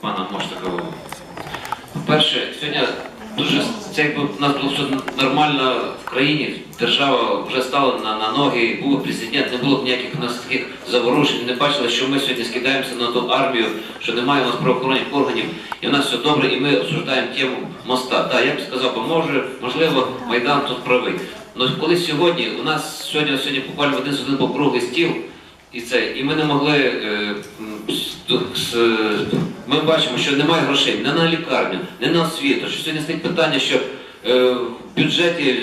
пана Моштакова. По-перше, сьогодні дуже це якби в нас було все нормально в країні, держава вже стала на, на ноги, був президент, не було б ніяких у нас таких заворушень, не бачили, що ми сьогодні скидаємося на ту армію, що немає у нас правоохоронних органів, і в нас все добре, і ми обсуждаємо тему моста. Так, я б сказав, бо може, можливо, Майдан тут правий. Але коли сьогодні, у нас сьогодні, сьогодні буквально один з один був круглий стіл, і це, і ми не могли. Е, ми бачимо, що немає грошей не на лікарню, не на освіту. Що сьогодні стоїть питання, що е, в бюджеті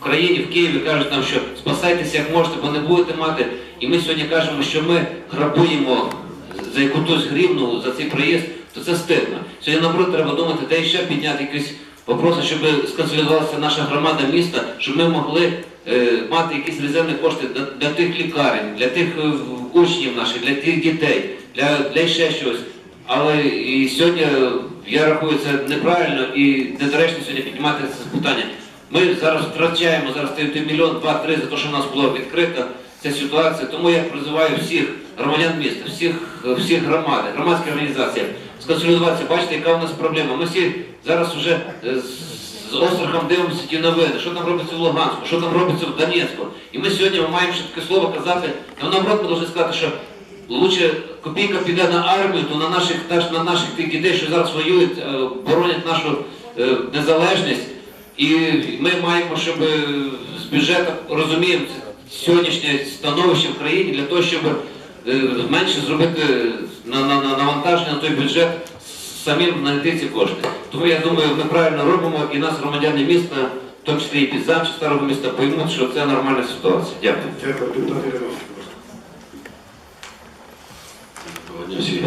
в країні, в Києві кажуть нам, що спасайтеся як можете, бо не будете мати. І ми сьогодні кажемо, що ми грабуємо за якусь гривну за цей проїзд, то це стидно. Сьогодні наоборот треба думати, де ще підняти якісь вопроси, щоб сконсолідувалася наша громада міста, щоб ми могли е, мати якісь резервні кошти для, для тих лікарень, для тих е, учнів наших, для тих дітей, для, для ще щось. Але і сьогодні я рахую це неправильно і недоречно сьогодні піднімати це питання. Ми зараз втрачаємо зараз той, мільйон, два-три за те, що в нас була відкрита ця ситуація. Тому я призиваю всіх громадян міста, всіх, всіх громад, громадські організації сконсолідуватися. Бачите, яка у нас проблема. Ми всі зараз вже е, з острахом дивимося ті новини, що там робиться в Луганську, що там робиться в Донецьку. І ми сьогодні маємо ще таке слово казати, та наоборот ми повинні сказати, що лучше копійка піде на армію, то на наших, на наших тих дітей, що зараз воюють, е, боронять нашу е, незалежність. І ми маємо, щоб е, з бюджету розуміємо сьогоднішнє становище в країні для того, щоб менше зробити на, на, на навантаження на той бюджет, самим знайти ці кошти. Тому я думаю, ми правильно робимо, і нас громадяни міста, в тому числі і підзамчі старого міста, поймуть, що це нормальна ситуація. Дякую. 我就去